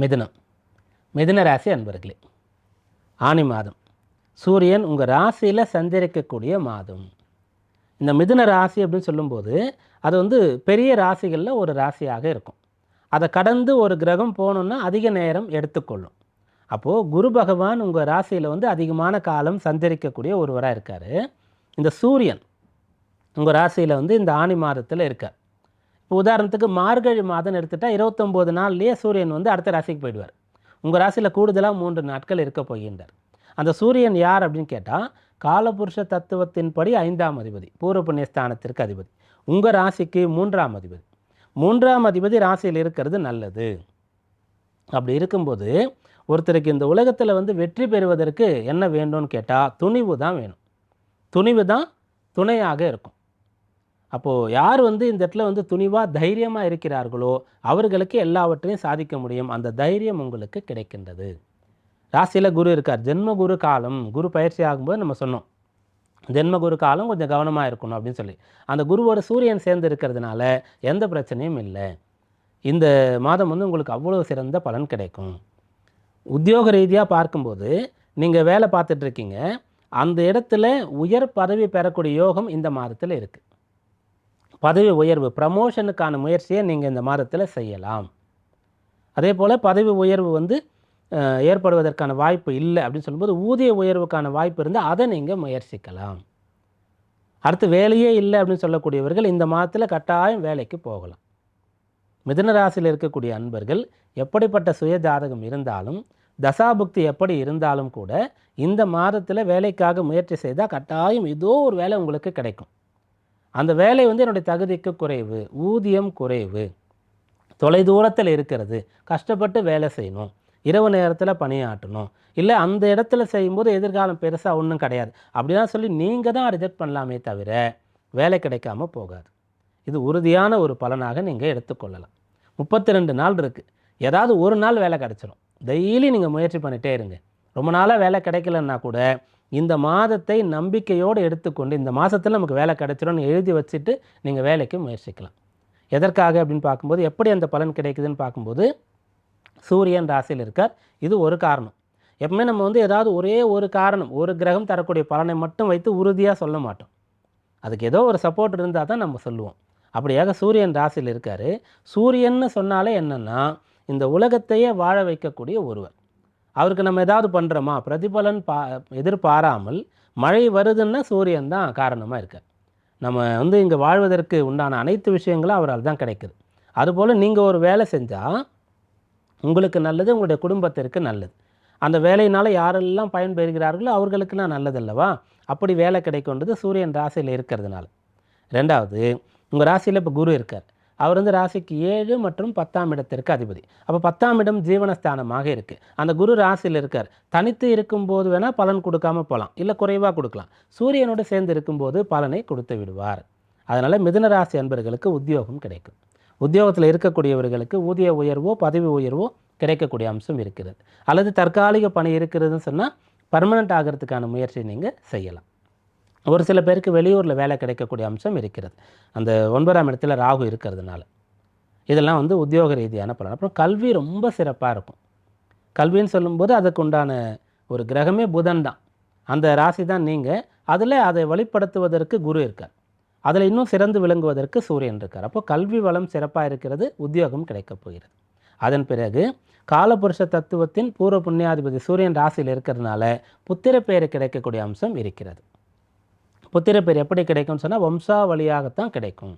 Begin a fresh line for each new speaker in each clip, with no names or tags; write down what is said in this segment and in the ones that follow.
மிதுனம். மிதுன ராசி அன்பர்களே ஆனி மாதம். சூரியன் உங்கள் ராசியில் சஞ்சரிக்கக்கூடிய மாதம். இந்த மிதுன ராசி அப்படின்னு சொல்லும்போது அது வந்து பெரிய ராசிகளில் ஒரு ராசியாக இருக்கும். அதை கடந்து ஒரு கிரகம் போகணுன்னா அதிக நேரம் எடுத்துக்கொள்ளும். அப்போது குரு பகவான் உங்கள் ராசியில் வந்து அதிகமான காலம் சஞ்சரிக்கக்கூடிய ஒருவராக இருக்கார். இந்த சூரியன் உங்கள் ராசியில் வந்து இந்த ஆனி மாதத்தில் இருக்கார். இப்போ உதாரணத்துக்கு மார்கழி மாதம் எடுத்துட்டால் இருபத்தொம்போது நாள்லேயே சூரியன் வந்து அடுத்த ராசிக்கு போயிடுவார். உங்கள் ராசியில் கூடுதலாக மூன்று நாட்கள் இருக்க போகின்றார். அந்த சூரியன் யார் அப்படின்னு கேட்டால் காலபுருஷ தத்துவத்தின்படி ஐந்தாம் அதிபதி பூர்வ புண்ணியஸ்தானத்திற்கு அதிபதி. உங்கள் ராசிக்கு மூன்றாம் அதிபதி. மூன்றாம் அதிபதி ராசியில் இருக்கிறது நல்லது. அப்படி இருக்கும்போது ஒருத்தருக்கு இந்த உலகத்தில் வந்து வெற்றி பெறுவதற்கு என்ன வேண்டும்னு கேட்டால் துணிவு தான் வேணும். துணிவு தான் துணையாக இருக்கும். அப்போது யார் வந்து இந்த இடத்துல வந்து துணிவாக தைரியமாக இருக்கிறார்களோ அவர்களுக்கு எல்லாவற்றையும் சாதிக்க முடியும். அந்த தைரியம் உங்களுக்கு கிடைக்கின்றது. ராசியில் குரு இருக்கார். ஜென்ம குரு காலம் குரு பயிற்சி ஆகும்போது நம்ம சொன்னோம். ஜென்ம குரு காலம் கொஞ்சம் கவனமாக இருக்கணும் அப்படின்னு சொல்லி. அந்த குருவோட சூரியன் சேர்ந்து இருக்கிறதுனால எந்த பிரச்சனையும் இல்லை. இந்த மாதம் வந்து உங்களுக்கு அவ்வளோ சிறந்த பலன் கிடைக்கும். உத்தியோக ரீதியாக பார்க்கும்போது நீங்கள் வேலை பார்த்துட்ருக்கீங்க அந்த இடத்துல உயர் பதவி பெறக்கூடிய யோகம் இந்த மாதத்தில் இருக்குது பதவி உயர்வு ப்ரமோஷனுக்கான முயற்சியை நீங்கள் இந்த மாதத்தில் செய்யலாம். அதே போல் பதவி உயர்வு வந்து ஏற்படுவதற்கான வாய்ப்பு இல்லை அப்படின்னு சொல்லும்போது ஊதிய உயர்வுக்கான வாய்ப்பு இருந்தால் அதை நீங்கள் முயற்சிக்கலாம். அடுத்து வேலையே இல்லை அப்படின்னு சொல்லக்கூடியவர்கள் இந்த மாதத்தில் கட்டாயம் வேலைக்கு போகலாம். மிதுன ராசியில் இருக்கக்கூடிய அன்பர்கள் எப்படிப்பட்ட சுய ஜாதகம் இருந்தாலும் தசாபுக்தி எப்படி இருந்தாலும் கூட இந்த மாதத்தில் வேலைக்காக முயற்சி செய்தால் கட்டாயம் ஏதோ ஒரு வேலை உங்களுக்கு கிடைக்கும். அந்த வேலை வந்து என்னுடைய தகுதிக்கு குறைவு ஊதியம் குறைவு. தொலைதூரத்தில் இருக்கிறது. கஷ்டப்பட்டு வேலை செய்யணும். இரவு நேரத்தில் பணியாற்றணும். இல்லை அந்த இடத்துல செய்யும்போது எதிர்காலம் பெருசாக ஒன்றும் கிடையாது. அப்படிலாம் சொல்லி நீங்கள் தான் ரிஜெக்ட் பண்ணலாமே தவிர வேலை கிடைக்காம போகாது. இது உறுதியான ஒரு பலனாக நீங்கள் எடுத்துக்கொள்ளலாம். முப்பத்தி ரெண்டு நாள் இருக்குது ஏதாவது ஒரு நாள் வேலை கிடைச்சிரும். டெய்லி நீங்கள் முயற்சி பண்ணிகிட்டே இருங்க. ரொம்ப நாளாக வேலை கிடைக்கலன்னா கூட இந்த மாதத்தை நம்பிக்கையோடு எடுத்துக்கொண்டு இந்த மாதத்தில் நமக்கு வேலை கிடைச்சிரும்னு எழுதி வச்சுட்டு நீங்கள் வேலைக்கு முயற்சிக்கலாம். எதற்காக அப்படின்னு பார்க்கும்போது எப்படி அந்த பலன் கிடைக்குதுன்னு பார்க்கும்போது சூரியன் ராசியில் இருக்கார். இது ஒரு காரணம். எப்பவுமே நம்ம வந்து ஏதாவது ஒரே ஒரு காரணம் ஒரு கிரகம் தரக்கூடிய பலனை மட்டும் வைத்து உறுதியாக சொல்ல மாட்டோம். அதுக்கு ஏதோ ஒரு சப்போர்ட் இருந்தால் தான் நம்ம சொல்லுவோம். அப்படியாக சூரியன் ராசியில் இருக்கார். சூரியன்னு சொன்னாலே என்னென்னா இந்த உலகத்தையே வாழ வைக்கக்கூடிய ஒருவர். அவருக்கு நம்ம ஏதாவது பண்ணுறோமா பிரதிபலன் பா எதிர்பாராமல் மழை வருதுன்னா சூரியன் தான் காரணமாக இருக்கார். நம்ம வந்து இங்கே வாழ்வதற்கு உண்டான அனைத்து விஷயங்களும் அவரால் தான் கிடைக்குது. அதுபோல் நீங்கள் ஒரு வேலை செஞ்சால் உங்களுக்கு நல்லது உங்களுடைய குடும்பத்திற்கு நல்லது. அந்த வேலையினால் யாரெல்லாம் பயன்பெறுகிறார்களோ அவர்களுக்குலாம் நல்லது அல்லவா அப்படி வேலை கிடைக்கும்ன்றது சூரியன் ராசியில் இருக்கிறதுனால. ரெண்டாவது உங்கள் ராசியில் இப்போ குரு இருக்கார். அவர் வந்து ராசிக்கு ஏழு மற்றும் பத்தாம் இடத்திற்கு அதிபதி. அப்போ பத்தாம் இடம் ஜீவனஸ்தானமாக இருக்குது அந்த குரு ராசியில் இருக்கார். தனித்து இருக்கும்போது வேணால் பலன் கொடுக்காம போகலாம் இல்லை குறைவாக கொடுக்கலாம். சூரியனோடு சேர்ந்து இருக்கும்போது பலனை கொடுத்து விடுவார். அதனால் மிதுன ராசி அன்பர்களுக்கு உத்தியோகம் கிடைக்கும். உத்தியோகத்தில் இருக்கக்கூடியவர்களுக்கு ஊதிய உயர்வோ பதவி உயர்வோ கிடைக்கக்கூடிய அம்சம் இருக்கிறது. அல்லது தற்காலிக பணி இருக்கிறதுன்னு சொன்னால் பர்மனெண்ட் ஆகிறதுக்கான முயற்சி நீங்கள் செய்யலாம். ஒரு சில பேருக்கு வெளியூரில் வேலை கிடைக்கக்கூடிய அம்சம் இருக்கிறது. அந்த ஒன்பதாம் இடத்துல ராகு இருக்கிறதுனால. இதெல்லாம் வந்து உத்தியோக ரீதியான பலன். அப்புறம் கல்வி ரொம்ப சிறப்பாக இருக்கும். கல்வின்னு சொல்லும்போது அதுக்கு உண்டான ஒரு கிரகமே புதன் தான். அந்த ராசி தான் நீங்கள் அதில் அதை வழிப்படுத்துவதற்கு குரு இருக்கார். அதில் இன்னும் சிறந்து விளங்குவதற்கு சூரியன் இருக்கார். அப்போ கல்வி வளம் சிறப்பாக இருக்கிறது உத்தியோகம் கிடைக்கப் போகிறது. அதன் பிறகு காலபுருஷ தத்துவத்தின் பூர்வ புண்ணியாதிபதி சூரியன் ராசியில் இருக்கிறதுனால புத்திர பெயர் கிடைக்கக்கூடிய அம்சம் இருக்கிறது. புத்திர பேர் எப்படி கிடைக்கும்னு சொன்னால் வம்சாவளியாகத்தான் கிடைக்கும்.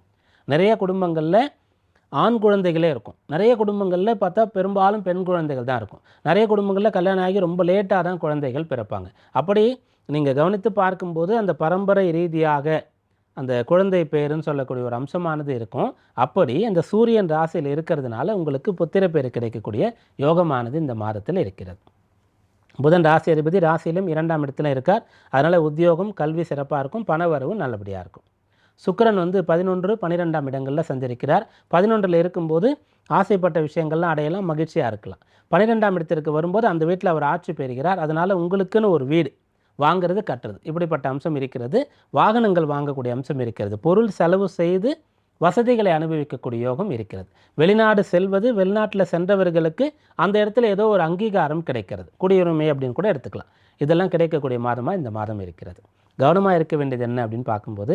நிறைய குடும்பங்களில் ஆண் குழந்தைகளே இருக்கும். நிறைய குடும்பங்களில் பார்த்தா பெரும்பாலும் பெண் குழந்தைகள் தான் இருக்கும். நிறைய குடும்பங்களில் கல்யாணம் ஆகி ரொம்ப லேட்டாக தான் குழந்தைகள் பிறப்பாங்க. அப்படி நீங்கள் கவனித்து பார்க்கும்போது அந்த பரம்பரை ரீதியாக அந்த குழந்தை பேருன்னு சொல்லக்கூடிய ஒரு அம்சமானது இருக்கும். அப்படி அந்த சூரியன் ராசியில் இருக்கிறதுனால உங்களுக்கு புத்திர பேர் கிடைக்கக்கூடிய யோகமானது இந்த மாதத்தில் இருக்கிறது. புதன் ராசி அதிபதி ராசியிலும் இரண்டாம் இடத்துல இருக்கார். அதனால் உத்தியோகம் கல்வி சிறப்பாக இருக்கும் பணவரவு நல்லபடியாக இருக்கும். சுக்கரன் வந்து பதினொன்று பன்னிரெண்டாம் இடங்களில் சஞ்சரிக்கிறார். பதினொன்றில் இருக்கும்போது ஆசைப்பட்ட விஷயங்கள்லாம் அடையலாம் மகிழ்ச்சியாக இருக்கலாம். பன்னிரெண்டாம் இடத்திற்கு வரும்போது அந்த வீட்டில் அவர் ஆட்சி பெறுகிறார். அதனால் உங்களுக்குன்னு ஒரு வீடு வாங்குறது கட்டுறது. இப்படிப்பட்ட அம்சம் இருக்கிறது. வாகனங்கள் வாங்கக்கூடிய அம்சம் இருக்கிறது. பொருள் செலவு செய்து வசதிகளை அனுபவிக்கக்கூடிய யோகம் இருக்கிறது. வெளிநாடு செல்வது வெளிநாட்டில் சென்றவர்களுக்கு அந்த இடத்துல ஏதோ ஒரு அங்கீகாரம் கிடைக்கிறது. குடியுரிமை அப்படின்னு கூட எடுத்துக்கலாம். இதெல்லாம் கிடைக்கக்கூடிய மாதமாக இந்த மாதம் இருக்கிறது. கவனமாக இருக்க வேண்டியது என்ன அப்படின்னு பார்க்கும்போது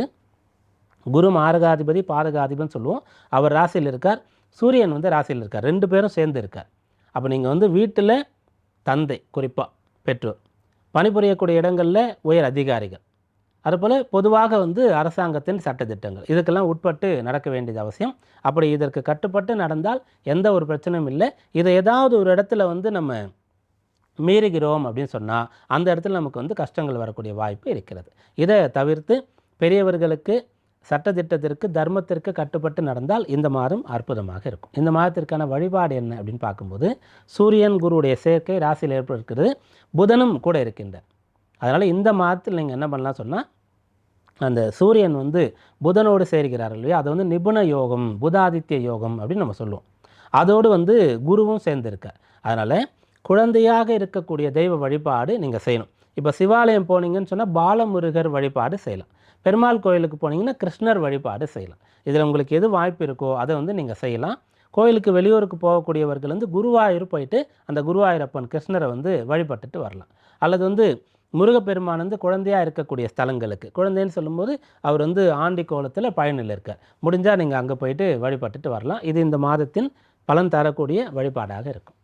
குரு மாரகாதிபதி பாதகாதிபன் சொல்லுவோம். அவர் ராசியில் இருக்கார். சூரியன் வந்து ராசியில் இருக்கார். ரெண்டு பேரும் சேர்ந்து இருக்கார். அப்போ நீங்கள் வந்து வீட்டில் தந்தை குறிப்பாக பெற்றோர் பணிபுரியக்கூடிய இடங்களில் உயர் அதிகாரிகள். அதுபோல் பொதுவாக வந்து அரசாங்கத்தின் சட்டத்திட்டங்கள். இதுக்கெல்லாம் உட்பட்டு நடக்க வேண்டியது அவசியம். அப்படி இதற்கு கட்டுப்பட்டு நடந்தால் எந்த ஒரு பிரச்சனையும் இல்லை. இதை ஏதாவது ஒரு இடத்துல வந்து நம்ம மீறுகிறோம் அப்படின்னு சொன்னால் அந்த இடத்துல நமக்கு வந்து கஷ்டங்கள் வரக்கூடிய வாய்ப்பு இருக்கிறது. இதை தவிர்த்து பெரியவர்களுக்கு சட்டத்திட்டத்திற்கு தர்மத்திற்கு கட்டுப்பட்டு நடந்தால் இந்த மாதம் அற்புதமாக இருக்கும். இந்த மாதத்திற்கான வழிபாடு என்ன அப்படின்னு பார்க்கும்போது சூரியன் குருவுடைய சேர்க்கை ராசியில் ஏற்பட்டிருக்கிறது. புதனும் கூட இருக்கின்றார். அதனால் இந்த மாதத்தில் நீங்கள் என்ன பண்ணலாம் சொன்னால் அந்த சூரியன் வந்து புதனோடு சேர்கிறார் இல்லையா? அது வந்து நிபுண யோகம் புதாதித்ய யோகம் அப்படின்னு நம்ம சொல்லுவோம். அதோடு வந்து குருவும் சேர்ந்துருக்க அதனால் குழந்தையாக இருக்கக்கூடிய தெய்வ வழிபாடு நீங்கள் செய்யணும். இப்போ சிவாலயம் போனீங்கன்னு சொன்னால் பாலமுருகர் வழிபாடு செய்யலாம். பெருமாள் கோயிலுக்கு போனீங்கன்னா கிருஷ்ணர் வழிபாடு செய்யலாம். இதில் உங்களுக்கு எது வாய்ப்பு இருக்கோ அதை வந்து நீங்கள் செய்யலாம். கோயிலுக்கு வெளியூருக்கு போகக்கூடியவர்கள் வந்து குருவாயூர் போயிட்டு அந்த குருவாயூரப்பன் கிருஷ்ணரை வந்து வழிபட்டுட்டு வரலாம். அல்லது வந்து முருகப்பெருமான் வந்து குழந்தையாக இருக்கக்கூடிய ஸ்தலங்களுக்கு. குழந்தைன்னு சொல்லும்போது அவர் வந்து ஆண்டி கோலத்தில் பயனில் இருக்கார். முடிஞ்சால் நீங்கள் அங்கே போயிட்டு வழிபட்டுட்டு வரலாம். இது இந்த மாதத்தின் பலன் தரக்கூடிய வழிபாடாக இருக்கும்.